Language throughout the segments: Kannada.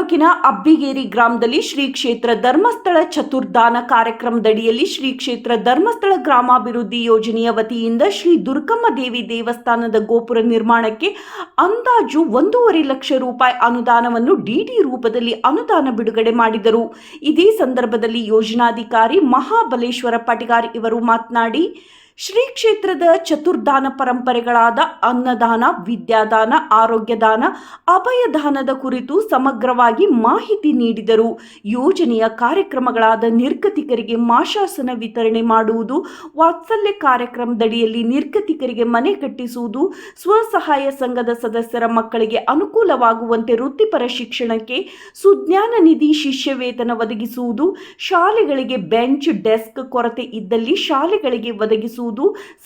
ತಾಲೂಕಿನ ಅಬ್ಬಿಗೇರಿ ಗ್ರಾಮದಲ್ಲಿ ಶ್ರೀ ಕ್ಷೇತ್ರ ಧರ್ಮಸ್ಥಳ ಚತುರ್ದಾನ ಕಾರ್ಯಕ್ರಮದಡಿಯಲ್ಲಿ ಶ್ರೀ ಕ್ಷೇತ್ರ ಧರ್ಮಸ್ಥಳ ಗ್ರಾಮಾಭಿವೃದ್ಧಿ ಯೋಜನೆಯ ವತಿಯಿಂದ ಶ್ರೀ ದುರ್ಗಮ್ಮ ದೇವಿ ದೇವಸ್ಥಾನದ ಗೋಪುರ ನಿರ್ಮಾಣಕ್ಕೆ ಅಂದಾಜು ಒಂದೂವರೆ ಲಕ್ಷ ರೂಪಾಯಿ ಅನುದಾನವನ್ನು ಡಿಡಿ ರೂಪದಲ್ಲಿ ಅನುದಾನ ಬಿಡುಗಡೆ ಮಾಡಿದರು. ಇದೇ ಸಂದರ್ಭದಲ್ಲಿ ಯೋಜನಾಧಿಕಾರಿ ಮಹಾಬಲೇಶ್ವರ ಪಟಿಗಾರ್ ಇವರು ಮಾತನಾಡಿ ಶ್ರೀ ಕ್ಷೇತ್ರದ ಚತುರ್ದಾನ ಪರಂಪರೆಗಳಾದ ಅನ್ನದಾನ, ವಿದ್ಯಾದಾನ, ಆರೋಗ್ಯದಾನ, ಅಭಯದಾನದ ಕುರಿತು ಸಮಗ್ರವಾಗಿ ಮಾಹಿತಿ ನೀಡಿದರು. ಯೋಜನೆಯ ಕಾರ್ಯಕ್ರಮಗಳಾದ ನಿರ್ಗತಿಕರಿಗೆ ಮಾಶಾಸನ ವಿತರಣೆ ಮಾಡುವುದು, ವಾತ್ಸಲ್ಯ ಕಾರ್ಯಕ್ರಮದಡಿಯಲ್ಲಿ ನಿರ್ಗತಿಕರಿಗೆ ಮನೆ ಕಟ್ಟಿಸುವುದು, ಸ್ವಸಹಾಯ ಸಂಘದ ಸದಸ್ಯರ ಮಕ್ಕಳಿಗೆ ಅನುಕೂಲವಾಗುವಂತೆ ವೃತ್ತಿಪರ ಶಿಕ್ಷಣಕ್ಕೆ ಸುಜ್ಞಾನ ನಿಧಿ ಶಿಷ್ಯ ವೇತನ ಒದಗಿಸುವುದು, ಶಾಲೆಗಳಿಗೆ ಬೆಂಚ್, ಡೆಸ್ಕ್ ಕೊರತೆ ಇದ್ದಲ್ಲಿ ಶಾಲೆಗಳಿಗೆ ಒದಗಿಸುವುದು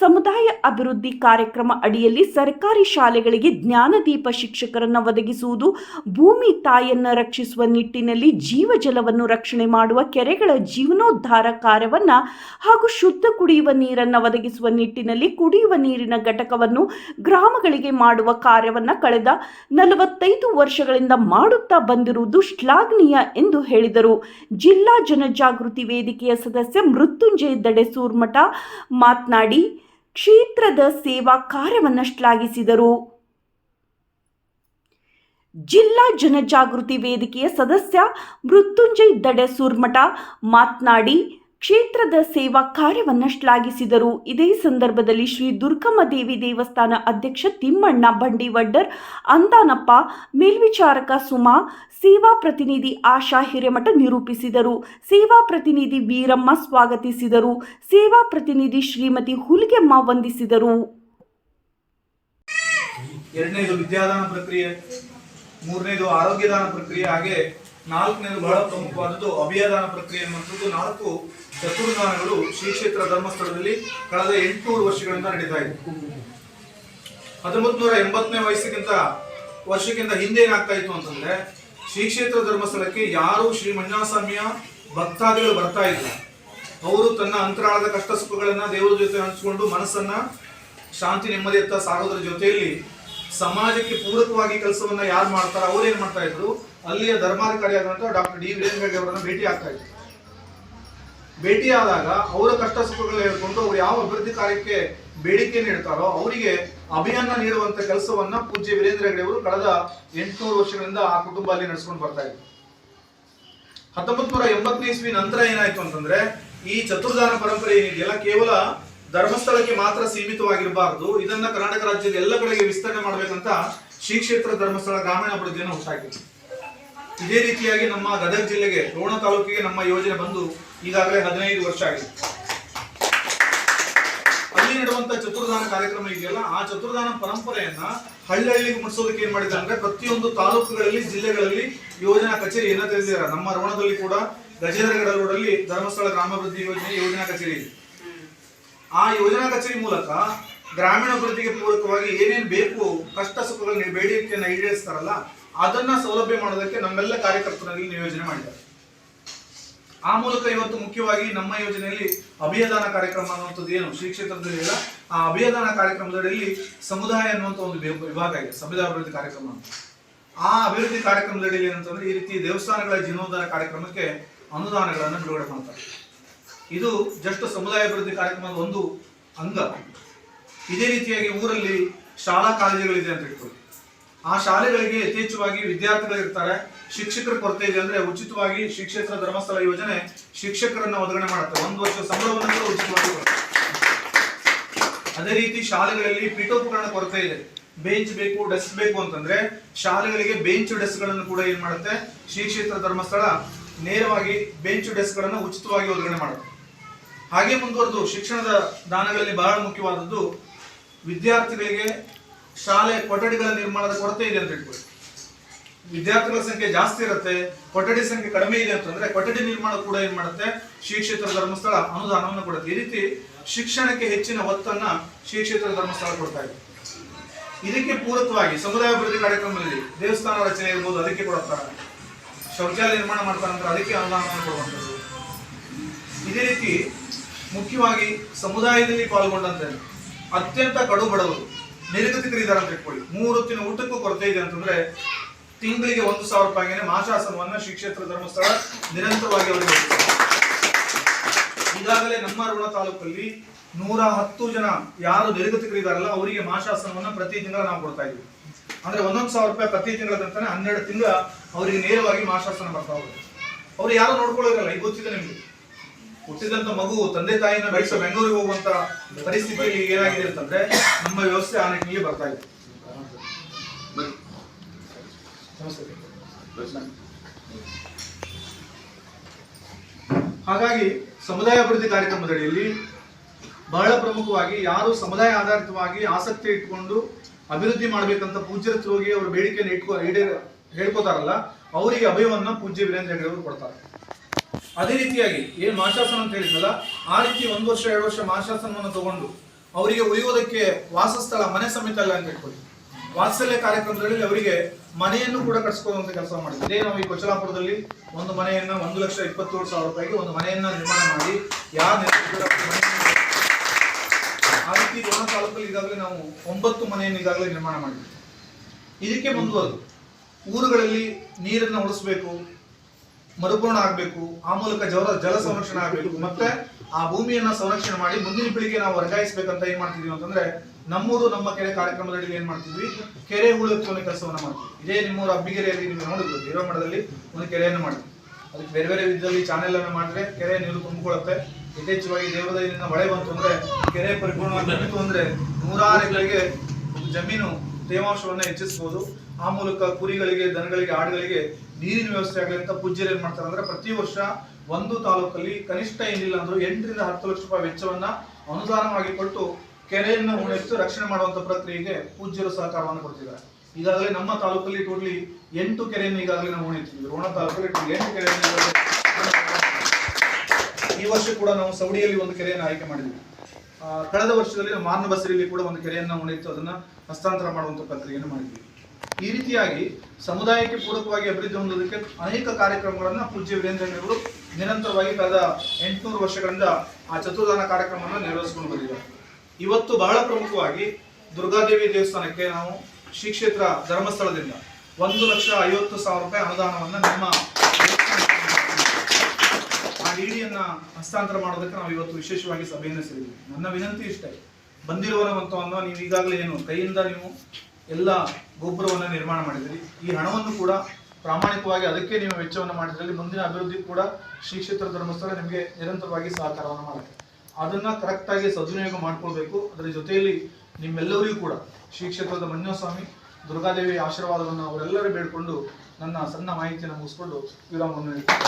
ಸಮುದಾಯ ಅಭಿವೃದ್ಧಿ ಕಾರ್ಯಕ್ರಮ ಅಡಿಯಲ್ಲಿ ಸರ್ಕಾರಿ ಶಾಲೆಗಳಿಗೆ ಜ್ಞಾನದೀಪ ಶಿಕ್ಷಕರನ್ನು ಒದಗಿಸುವುದು, ಭೂಮಿ ತಾಯಿಯನ್ನು ರಕ್ಷಿಸುವ ನಿಟ್ಟಿನಲ್ಲಿ ಜೀವಜಲವನ್ನು ರಕ್ಷಣೆ ಮಾಡುವ ಕೆರೆಗಳ ಜೀವನೋದ್ಧಾರ ಕಾರ್ಯವನ್ನ ಹಾಗೂ ಶುದ್ಧ ಕುಡಿಯುವ ನೀರನ್ನು ಒದಗಿಸುವ ನಿಟ್ಟಿನಲ್ಲಿ ಕುಡಿಯುವ ನೀರಿನ ಘಟಕವನ್ನು ಗ್ರಾಮಗಳಿಗೆ ಮಾಡುವ ಕಾರ್ಯವನ್ನ ಕಳೆದ ನಲವತ್ತೈದು ವರ್ಷಗಳಿಂದ ಮಾಡುತ್ತಾ ಬಂದಿರುವುದು ಶ್ಲಾಘನೀಯ ಎಂದು ಹೇಳಿದರು. ಜಿಲ್ಲಾ ಜನಜಾಗೃತಿ ವೇದಿಕೆಯ ಸದಸ್ಯ ಮೃತ್ಯುಂಜಯ ದಡೆಸೂರ್ಮಠ ಮಾತನಾಡಿ ಕ್ಷೇತ್ರದ ಸೇವಾ ಕಾರ್ಯವನ್ನು ಶ್ಲಾಘಿಸಿದರು ಜಿಲ್ಲಾ ಜನಜಾಗೃತಿ ವೇದಿಕೆಯ ಸದಸ್ಯ ಮೃತ್ಯುಂಜಯ್ ದಡೆಸೂರ್ಮಠ ಮಾತನಾಡಿ ಕ್ಷೇತ್ರದ ಸೇವಾ ಕಾರ್ಯವನ್ನು ಶ್ಲಾಘಿಸಿದರು ಇದೇ ಸಂದರ್ಭದಲ್ಲಿ ಶ್ರೀ ದುರ್ಗಮ್ಮ ದೇವಿ ದೇವಸ್ಥಾನ ಅಧ್ಯಕ್ಷ ತಿಮ್ಮಣ್ಣ ಬಂಡಿವಡ್ಡರ್, ಅಂದಾನಪ್ಪ, ಮೇಲ್ವಿಚಾರಕ ಸುಮಾ, ಸೇವಾ ಪ್ರತಿನಿಧಿ ಆಶಾ ಹಿರೇಮಠ ನಿರೂಪಿಸಿದರು. ಸೇವಾ ಪ್ರತಿನಿಧಿ ವೀರಮ್ಮ ಸ್ವಾಗತಿಸಿದರು. ಸೇವಾ ಪ್ರತಿನಿಧಿ ಶ್ರೀಮತಿ ಹುಲಿಗೆಮ್ಮ ವಂದಿಸಿದರು. ಎರಡನೇದು ವಿದ್ಯಾದಾನ ಪ್ರಕ್ರಿಯೆ, ಮೂರನೇದು ಆರೋಗ್ಯದಾನ ಪ್ರಕ್ರಿಯೆ, ಹಾಗೆ ನಾಲ್ಕನೇದು ಬಹಳ ಪ್ರಮುಖವಾದದ್ದು ಅಭಿಯಾದಾನ ಪ್ರಕ್ರಿಯೆ ಅನ್ನುವಂಥದ್ದು ನಾಲ್ಕು ಚತುರ್ದಾನಗಳು ಶ್ರೀ ಕ್ಷೇತ್ರ ಧರ್ಮಸ್ಥಳದಲ್ಲಿ ಕಳೆದ ಎಂಟುನೂರು ವರ್ಷಗಳಿಂದ ನಡೀತಾ ಇದೆ. ಹತ್ತೊಂಬತ್ತು ನೂರ ಎಂಬತ್ತನೇ ವಯಸ್ಸಿಗಿಂತ ವರ್ಷಕ್ಕಿಂತ ಹಿಂದೆ ಏನಾಗ್ತಾ ಇತ್ತು ಅಂತಂದ್ರೆ, ಶ್ರೀ ಕ್ಷೇತ್ರ ಧರ್ಮಸ್ಥಳಕ್ಕೆ ಯಾರು ಶ್ರೀ ಮಂಜುನಾಥಸ್ವಾಮಿಯ ಭಕ್ತಾದಿಗಳು ಬರ್ತಾ ಇದ್ರು ಅವರು ತನ್ನ ಅಂತರಾಳದ ಕಷ್ಟ ಸುಖಗಳನ್ನ ದೇವರ ಜೊತೆ ಹಂಚಿಕೊಂಡು ಮನಸ್ಸನ್ನ ಶಾಂತಿ, ನೆಮ್ಮದಿಯತ್ತ ಸಾಗೋದ್ರ ಜೊತೆಯಲ್ಲಿ ಸಮಾಜಕ್ಕೆ ಪೂರಕವಾಗಿ ಕೆಲಸವನ್ನ ಯಾರು ಮಾಡ್ತಾರ ಅವ್ರು ಏನ್ ಮಾಡ್ತಾ ಇದ್ರು ಅಲ್ಲಿಯ ಧರ್ಮಾಧಿಕಾರಿಯಾದಂಥ ಡಾಕ್ಟರ್ ಡಿ ವೀರೇಂದ್ರ ಅವರನ್ನು ಭೇಟಿ ಆಗ್ತಾ ಇದ್ದರು. ಭೇಟಿಯಾದಾಗ ಅವರ ಕಷ್ಟ ಸುಖಗಳು ಹೇಳ್ಕೊಂಡು ಅವ್ರು ಯಾವ ಅಭಿವೃದ್ಧಿ ಕಾರ್ಯಕ್ಕೆ ಬೇಡಿಕೆ ನೀಡ್ತಾರೋ ಅವರಿಗೆ ಅಭಿಯಾನ ನೀಡುವಂತ ಕೆಲಸವನ್ನ ಪೂಜ್ಯ ವೀರೇಂದ್ರ ಹೆಗಡೆ ಅವರು ಕಳೆದ ಎಂಟುನೂರು ವರ್ಷಗಳಿಂದ ಆ ಕುಟುಂಬ ಅಲ್ಲಿ ನಡೆಸ್ಕೊಂಡು ಬರ್ತಾ ಇದ್ರು. ಹತ್ತೊಂಬತ್ ನೂರ ಎಂಬತ್ತನೇ ಇಸ್ವಿ ನಂತರ ಏನಾಯ್ತು ಅಂತಂದ್ರೆ ಈ ಚತುರ್ದಾನ ಪರಂಪರೆ ಏನಿದೆಯಲ್ಲ ಕೇವಲ ಧರ್ಮಸ್ಥಳಕ್ಕೆ ಮಾತ್ರ ಸೀಮಿತವಾಗಿರಬಾರದು, ಇದನ್ನ ಕರ್ನಾಟಕ ರಾಜ್ಯದ ಎಲ್ಲ ಕಡೆಗೆ ವಿಸ್ತರಣೆ ಮಾಡಬೇಕಂತ ಶ್ರೀಕ್ಷೇತ್ರ ಧರ್ಮಸ್ಥಳ ಗ್ರಾಮೀಣ ಅಭಿವೃದ್ಧಿಯನ್ನು ಇದೇ ರೀತಿಯಾಗಿ ನಮ್ಮ ಗದಗ ಜಿಲ್ಲೆಗೆ ರೋಣ ತಾಲೂಕಿಗೆ ನಮ್ಮ ಯೋಜನೆ ಬಂದು ಈಗಾಗಲೇ ಹದಿನೈದು ವರ್ಷ ಆಗಿದೆ. ಅಲ್ಲಿ ನಡೆಯುವಂತ ಚತುರ್ದಾನ ಕಾರ್ಯಕ್ರಮ ಇದೆಯಲ್ಲ, ಆ ಚತುರ್ದಾನ ಪರಂಪರೆಯನ್ನ ಹಳ್ಳಿಗೆ ಮುಟ್ಸೋದಕ್ಕೆ ಏನ್ ಮಾಡಿದ್ದಾರೆ ಅಂದ್ರೆ ಪ್ರತಿಯೊಂದು ತಾಲೂಕುಗಳಲ್ಲಿ, ಜಿಲ್ಲೆಗಳಲ್ಲಿ ಯೋಜನಾ ಕಚೇರಿಯನ್ನ ತೆರೆದಿದ್ದಾರೆ ನಮ್ಮ ರೋಣದಲ್ಲಿ ಕೂಡ ಗಜೇಂದ್ರಗಡ ರೋಡಲ್ಲಿ ಧರ್ಮಸ್ಥಳ ಗ್ರಾಮಾಭಿವೃದ್ಧಿ ಯೋಜನೆ ಯೋಜನಾ ಕಚೇರಿ ಇದೆ. ಆ ಯೋಜನಾ ಕಚೇರಿ ಮೂಲಕ ಗ್ರಾಮೀಣ ಅಭಿವೃದ್ಧಿಗೆ ಪೂರಕವಾಗಿ ಏನೇನು ಬೇಕು ಕಷ್ಟ ಸುಖಗಳ ಬೇಡಿಕೆಯನ್ನ ಈಡೇರಿಸ್ತಾರಲ್ಲ ಅದನ್ನ ಸೌಲಭ್ಯ ಮಾಡೋದಕ್ಕೆ ನಮ್ಮೆಲ್ಲ ಕಾರ್ಯಕರ್ತರಲ್ಲಿ ನಿಯೋಜನೆ ಮಾಡಿದ್ದಾರೆ. ಆ ಮೂಲಕ ಇವತ್ತು ಮುಖ್ಯವಾಗಿ ನಮ್ಮ ಯೋಜನೆಯಲ್ಲಿ ಅಭಿಯದಾನ ಕಾರ್ಯಕ್ರಮ ಅನ್ನುವಂಥದ್ದು ಏನು? ಶ್ರೀ ಕ್ಷೇತ್ರದಲ್ಲಿ ಇಲ್ಲ. ಆ ಅಭಿಯದಾನ ಕಾರ್ಯಕ್ರಮದಡಿಯಲ್ಲಿ ಸಮುದಾಯ ಅನ್ನುವಂಥ ಒಂದು ವಿಭಾಗ ಇದೆ. ಸಮುದಾಯ ಅಭಿವೃದ್ಧಿ ಕಾರ್ಯಕ್ರಮ ಅಂತ. ಆ ಅಭಿವೃದ್ಧಿ ಕಾರ್ಯಕ್ರಮದಲ್ಲಿ ಏನಂತಂದ್ರೆ ಈ ರೀತಿ ದೇವಸ್ಥಾನಗಳ ಜೀರ್ಣೋದ್ಧಾರ ಕಾರ್ಯಕ್ರಮಕ್ಕೆ ಅನುದಾನಗಳನ್ನು ಬಿಡುಗಡೆ ಮಾಡ್ತಾರೆ. ಇದು ಜಸ್ಟ್ ಸಮುದಾಯ ಅಭಿವೃದ್ಧಿ ಕಾರ್ಯಕ್ರಮದ ಒಂದು ಅಂಗ. ಇದೇ ರೀತಿಯಾಗಿ ಊರಲ್ಲಿ ಶಾಲಾ ಕಾಲೇಜುಗಳಿದೆ ಅಂತ ಇಟ್ಕೊಳ್ಳಿ ಆ ಶಾಲೆಗಳಿಗೆ ಯಥೇಚ್ಛವಾಗಿ ವಿದ್ಯಾರ್ಥಿಗಳು ಇರ್ತಾರೆ. ಶಿಕ್ಷಕರ ಕೊರತೆ ಇದೆ ಅಂದ್ರೆ ಉಚಿತವಾಗಿ ಶಿಕ್ಷೇತ್ರ ಧರ್ಮಸ್ಥಳ ಯೋಜನೆ ಶಿಕ್ಷಕರನ್ನ ಒದಗಣೆ ಮಾಡುತ್ತೆ. ಒಂದು ವರ್ಷ ಸಂಬಳವನ್ನು ಕೂಡ ಉಚಿತವಾಗಿ ಅದೇ ರೀತಿ ಶಾಲೆಗಳಲ್ಲಿ ಪೀಠೋಪಕರಣ ಕೊರತೆ ಇದೆ. ಬೆಂಚ್ ಬೇಕು, ಡೆಸ್ಕ್ ಬೇಕು ಅಂತಂದ್ರೆ ಶಾಲೆಗಳಿಗೆ ಬೆಂಚ್ ಡೆಸ್ಕ್ಗಳನ್ನು ಕೂಡ ಏನ್ ಮಾಡುತ್ತೆ? ಶ್ರೀ ಕ್ಷೇತ್ರ ಧರ್ಮಸ್ಥಳ ನೇರವಾಗಿ ಬೆಂಚ್ ಡೆಸ್ಕ್ಗಳನ್ನು ಉಚಿತವಾಗಿ ಒದಗಣೆ ಮಾಡುತ್ತೆ. ಹಾಗೆ ಮುಂದುವರೆದು ಶಿಕ್ಷಣದ ದಾನಗಳಲ್ಲಿ ಬಹಳ ಮುಖ್ಯವಾದದ್ದು ವಿದ್ಯಾರ್ಥಿಗಳಿಗೆ ಶಾಲೆ ಕೊಠಡಿಗಳ ನಿರ್ಮಾಣದ ಕೊರತೆ ಇದೆ ಅಂತ ಇಟ್ಕೊಳ್ಳಿ ವಿದ್ಯಾರ್ಥಿಗಳ ಸಂಖ್ಯೆ ಜಾಸ್ತಿ ಇರುತ್ತೆ, ಕೊಠಡಿ ಸಂಖ್ಯೆ ಕಡಿಮೆ ಇದೆ ಅಂತಂದ್ರೆ ಕೊಠಡಿ ನಿರ್ಮಾಣ ಕೂಡ ಏನ್ ಮಾಡುತ್ತೆ? ಶ್ರೀ ಕ್ಷೇತ್ರ ಧರ್ಮಸ್ಥಳ ಅನುದಾನವನ್ನು ಕೊಡುತ್ತೆ. ಈ ರೀತಿ ಶಿಕ್ಷಣಕ್ಕೆ ಹೆಚ್ಚಿನ ಒತ್ತನ್ನ ಶ್ರೀ ಕ್ಷೇತ್ರ ಧರ್ಮಸ್ಥಳ ಕೊಡ್ತಾ ಇದೆ. ಇದಕ್ಕೆ ಪೂರಕವಾಗಿ ಸಮುದಾಯ ಅಭಿವೃದ್ಧಿ ಕಾರ್ಯಕ್ರಮದಲ್ಲಿ ದೇವಸ್ಥಾನ ರಚನೆ ಇರ್ಬೋದು, ಅದಕ್ಕೆ ಕೊಡುತ್ತಾರೆ ಶೌಚಾಲಯ ನಿರ್ಮಾಣ ಮಾಡ್ತಾರೆ ಅಂದ್ರೆ ಅದಕ್ಕೆ ಅನುದಾನವನ್ನು ಕೊಡುವಂಥದ್ದು. ಇದೇ ರೀತಿ ಮುಖ್ಯವಾಗಿ ಸಮುದಾಯದಲ್ಲಿ ಪಾಲ್ಗೊಂಡಂತೆ ಅತ್ಯಂತ ಕಡು ಬಡವರು ನಿರ್ಗತಿಕರಿದ್ದಾರೆ ಅಂತ ಇಟ್ಕೊಳ್ಳಿ. ಮೂರು ಹೊತ್ತಿನ ಊಟಕ್ಕೂ ಕೊರತೆ ಇದೆ ಅಂತಂದ್ರೆ ತಿಂಗಳಿಗೆ ಒಂದು ಸಾವಿರ ರೂಪಾಯಿಗೆ ಮಾಶಾಸನವನ್ನ ಶ್ರೀ ಧರ್ಮಸ್ಥಳ ನಿರಂತರವಾಗಿ ಅವರಿಗೆ. ಈಗಾಗಲೇ ನಮ್ಮ ಋಣ ತಾಲೂಕಲ್ಲಿ ನೂರ ಹತ್ತು ಜನ ಯಾರು ನಿರ್ಗತಿಕರಿದಾರಲ್ಲ ಅವರಿಗೆ ಮಾಶಾಸನವನ್ನ ಪ್ರತಿ ತಿಂಗಳ ನಾವು ಕೊಡ್ತಾ ಇದ್ವಿ ಅಂದ್ರೆ ಒಂದೊಂದು ಸಾವಿರ ರೂಪಾಯಿ ಪ್ರತಿ ತಿಂಗಳ ತಂತಾನೆ ಹನ್ನೆರಡು ತಿಂಗಳ ಅವರಿಗೆ ನೇರವಾಗಿ ಮಾಶಾಸನ ಬರ್ತಾ ಹೋಗುತ್ತೆ. ಅವ್ರು ಯಾರು ನೋಡ್ಕೊಳ್ಳೋದಿಲ್ಲ, ಈಗ ಗೊತ್ತಿದೆ ನಿಮ್ಗೆ. ಹುಟ್ಟಿದಂತ ಮಗು ತಂದೆ ತಾಯಿನ ಬಯಸ ಬೆಂಗಳೂರಿಗೆ ಹೋಗುವಂತ ಪರಿಸ್ಥಿತಿಯಲ್ಲಿ ಏನಾಗಿದೆ ಅಂತಂದ್ರೆ ನಮ್ಮ ವ್ಯವಸ್ಥೆ ಆ ನಿಟ್ಟಿನಲ್ಲಿ ಬರ್ತಾ ಇದೆ. ಹಾಗಾಗಿ ಸಮುದಾಯ ಅಭಿವೃದ್ಧಿ ಕಾರ್ಯಕ್ರಮದಡಿಯಲ್ಲಿ ಬಹಳ ಪ್ರಮುಖವಾಗಿ ಯಾರು ಸಮುದಾಯ ಆಧಾರಿತವಾಗಿ ಆಸಕ್ತಿ ಇಟ್ಕೊಂಡು ಅಭಿವೃದ್ಧಿ ಮಾಡಬೇಕಂತ ಪೂಜ್ಯರ ಅವರು ಹೋಗಿ ಅವರು ಬೇಡಿಕೆಯನ್ನು ಇಟ್ಕೊ ಈಡೇರ ಹೇಳ್ಕೊತಾರಲ್ಲ ಅವರಿಗೆ ಅಭಯವನ್ನ ಪೂಜ್ಯ ವೀರೇಂದ್ರ ಹೆಗಡೆ ಅವರು ಕೊಡ್ತಾರೆ. ಅದೇ ರೀತಿಯಾಗಿ ಏನು ಮಾಶಾಸನ ಅಂತ ಹೇಳಿದ್ರಲ್ಲ ಆ ರೀತಿ ಒಂದು ವರ್ಷ, ಎರಡು ವರ್ಷ ಮಾಶಾಸನವನ್ನು ತಗೊಂಡು ಅವರಿಗೆ ಉಳಿಯೋದಕ್ಕೆ ವಾಸಸ್ಥಳ, ಮನೆ ಸಮೇತ ಅಲ್ಲ ಅಂತ ಹೇಳ್ಕೊಳ್ಳಿ ವಾತ್ಸಲ್ಯ ಕಾರ್ಯಕ್ರಮದಲ್ಲಿ ಅವರಿಗೆ ಮನೆಯನ್ನು ಕೂಡ ಕಟ್ಸ್ಕೊಳ್ಳುವಂತ ಕೆಲಸ ಮಾಡಿದ್ವಿ ಇದೇ ನಾವು ಈ ಕೊಚ್ಚಲಾಪುರದಲ್ಲಿ ಒಂದು ಮನೆಯನ್ನ ಒಂದು ಲಕ್ಷ ಇಪ್ಪತ್ತೇಳು ಸಾವಿರ ರೂಪಾಯಿಗೆ ಒಂದು ಮನೆಯನ್ನ ನಿರ್ಮಾಣ ಮಾಡಿ, ಯಾರು ಆ ರೀತಿ ರೋಣ ತಾಲೂಕಲ್ಲಿ ಈಗಾಗಲೇ ನಾವು ಒಂಬತ್ತು ಮನೆಯನ್ನು ಈಗಾಗಲೇ ನಿರ್ಮಾಣ ಮಾಡಿದ್ವಿ. ಇದಕ್ಕೆ ಮುಂದುವರೆದು ಊರುಗಳಲ್ಲಿ ನೀರನ್ನು ಉಳಿಸ್ಬೇಕು ಮರುಪೂರ್ಣ ಆಗಬೇಕು, ಆ ಮೂಲಕ ಜಲ ಜಲ ಸಂರಕ್ಷಣೆ ಆಗಬೇಕು, ಮತ್ತೆ ಆ ಭೂಮಿಯನ್ನ ಸಂರಕ್ಷಣೆ ಮಾಡಿ ಮುಂದಿನ ಪೀಳಿಗೆ ನಾವು ವರ್ಗಾಯಿಸ್ಬೇಕಂತ ಏನ್ ಮಾಡ್ತಿದೀವಿ ಅಂತಂದ್ರೆ ನಮ್ಮೂರು, ನಮ್ಮ ಕೆರೆ ಕಾರ್ಯಕ್ರಮದಲ್ಲಿ ಏನ್ ಮಾಡ್ತಿದ್ವಿ? ಕೆರೆ ಹೂಳೆತ್ತುವ ಕೆಲಸವನ್ನ ಮಾಡ್ತೀವಿ ಇದೇ ನಿಮ್ಮೂರು ಅಬ್ಬಿಗೆರೆಯಲ್ಲಿ ನೀವು ನೋಡಿದ್ರು, ದೇವಮಠದಲ್ಲಿ ಒಂದು ಕೆರೆಯನ್ನು ಮಾಡ್ತೀವಿ ಅದಕ್ಕೆ ಬೇರೆ ಬೇರೆ ವಿಧದಲ್ಲಿ ಚಾನೆಲ್ ಅನ್ನು ಮಾಡಿದ್ರೆ ಕೆರೆ ನೀರು ತುಂಬಿಕೊಳ್ಳುತ್ತೆ ಯಥೇಚ್ಛವಾಗಿ ದೇವರದಲ್ಲಿಂದ ಮಳೆ ಬಂತು ಅಂದ್ರೆ ಕೆರೆ ಪರಿಪೂರ್ಣವಾಗಿ ತುಂಬಿತು ಅಂದ್ರೆ ನೂರಾರು ಎಕರೆಗೆ ಜಮೀನು ತೇವಾಂಶವನ್ನು ಹೆಚ್ಚಿಸಬಹುದು ಆ ಮೂಲಕ ಕುರಿಗಳಿಗೆ, ದನಗಳಿಗೆ, ಆಡುಗಳಿಗೆ ನೀರಿನ ವ್ಯವಸ್ಥೆ ಆಗಲಿ ಅಂತ ಪೂಜ್ಯರು ಏನ್ ಮಾಡ್ತಾರೆ ಅಂದ್ರೆ ಪ್ರತಿ ವರ್ಷ ಒಂದು ತಾಲೂಕಲ್ಲಿ ಕನಿಷ್ಠ ಏನಿಲ್ಲ ಅಂದ್ರೂ ಎಂಟರಿಂದ ಹತ್ತು ಲಕ್ಷ ರೂಪಾಯಿ ವೆಚ್ಚವನ್ನ ಅನುದಾನವಾಗಿ ಕೊಟ್ಟು ಕೆರೆಯನ್ನ ಉಳಿಸಿ ರಕ್ಷಣೆ ಮಾಡುವಂತ ಪ್ರಕ್ರಿಯೆಗೆ ಪೂಜ್ಯರು ಸಹಕಾರವನ್ನು ಕೊಡ್ತಿದ್ದಾರೆ. ಈಗಾಗಲೇ ನಮ್ಮ ತಾಲೂಕಲ್ಲಿ ಟೋಟಲಿ ಎಂಟು ಕೆರೆಯನ್ನು ಈಗಾಗಲೇ ನಾವು ಉಣಿತಿದ್ವಿ ರೋಣ ತಾಲೂಕಲ್ಲಿ ಎಂಟು ಕೆರೆಯನ್ನು ಈ ವರ್ಷ ಕೂಡ ನಾವು ಸೌಡಿಯಲ್ಲಿ ಒಂದು ಕೆರೆಯನ್ನು ಆಯ್ಕೆ ಮಾಡಿದ್ವಿ ಕಳೆದ ವರ್ಷದಲ್ಲಿ ಮಾರ್ನ ಬಸರಿಯಲ್ಲಿ ಕೂಡ ಒಂದು ಕೆರೆಯನ್ನು ಉಣಿತು ಅದನ್ನ ಹಸ್ತಾಂತರ ಮಾಡುವಂತ ಪ್ರಕ್ರಿಯೆಯನ್ನು ಮಾಡಿದ್ವಿ ಈ ರೀತಿಯಾಗಿ ಸಮುದಾಯಕ್ಕೆ ಪೂರಕವಾಗಿ ಅಭಿವೃದ್ಧಿ ಹೊಂದೋದಕ್ಕೆ ಅನೇಕ ಕಾರ್ಯಕ್ರಮಗಳನ್ನ ಪೂಜ್ಯ ವೀರೇಂದ್ರ ಅವರು ನಿರಂತರವಾಗಿ ಕಳೆದ ಎಂಟುನೂರು ವರ್ಷಗಳಿಂದ ಆ ಚತುರ್ದಾನ ಕಾರ್ಯಕ್ರಮವನ್ನು ನೆರವೇರಿಸಿಕೊಂಡು ಬಂದಿದ್ದಾರೆ. ಇವತ್ತು ಬಹಳ ಪ್ರಮುಖವಾಗಿ ದುರ್ಗಾದೇವಿ ದೇವಸ್ಥಾನಕ್ಕೆ ನಾವು ಶ್ರೀ ಕ್ಷೇತ್ರ ಧರ್ಮಸ್ಥಳದಿಂದ ಒಂದು ಲಕ್ಷ ಐವತ್ತು ಸಾವಿರ ರೂಪಾಯಿ ಅನುದಾನವನ್ನು ನಮ್ಮ ಆ ಡಿಡಿಯನ್ನ ಹಸ್ತಾಂತರ ಮಾಡೋದಕ್ಕೆ ನಾವು ಇವತ್ತು ವಿಶೇಷವಾಗಿ ಸಭೆಯನ್ನು ಸೇರಿದ್ವಿ ನನ್ನ ವಿನಂತಿ ಇಷ್ಟೇ. ಅನ್ನೋ ನೀವು ಈಗಾಗಲೇ ಏನು ಕೈಯಿಂದ ನೀವು ಎಲ್ಲ ಗೊಬ್ಬರವನ್ನು ನಿರ್ಮಾಣ ಮಾಡಿದಿರಿ. ಈ ಹಣವನ್ನು ಕೂಡ ಪ್ರಾಮಾಣಿಕವಾಗಿ ಅದಕ್ಕೆ ನೀವು ವೆಚ್ಚವನ್ನು ಮಾಡಿದ್ರಲ್ಲಿ ಮುಂದಿನ ಅಭಿವೃದ್ಧಿ ಕೂಡ ಶ್ರೀ ಕ್ಷೇತ್ರ ಧರ್ಮಸ್ಥಳ ನಿಮಗೆ ನಿರಂತರವಾಗಿ ಸಹಕಾರವನ್ನು ಮಾಡುತ್ತೆ. ಅದನ್ನ ಕರೆಕ್ಟಾಗಿ ಸದ್ವಿನಿಯೋಗ ಮಾಡ್ಕೊಳ್ಬೇಕು. ಅದರ ಜೊತೆಯಲ್ಲಿ ನಿಮ್ಮೆಲ್ಲರಿಗೂ ಕೂಡ ಶ್ರೀ ಕ್ಷೇತ್ರದ ಮಂಜುಸ್ವಾಮಿ ದುರ್ಗಾದೇವಿ ಆಶೀರ್ವಾದವನ್ನು ಅವರೆಲ್ಲರೂ ಬೇಡಿಕೊಂಡು ನನ್ನ ಸಣ್ಣ ಮಾಹಿತಿಯನ್ನು ಮುಗಿಸ್ಕೊಂಡು ವಿರಾಮವನ್ನು ನೀಡ್ತೀನಿ.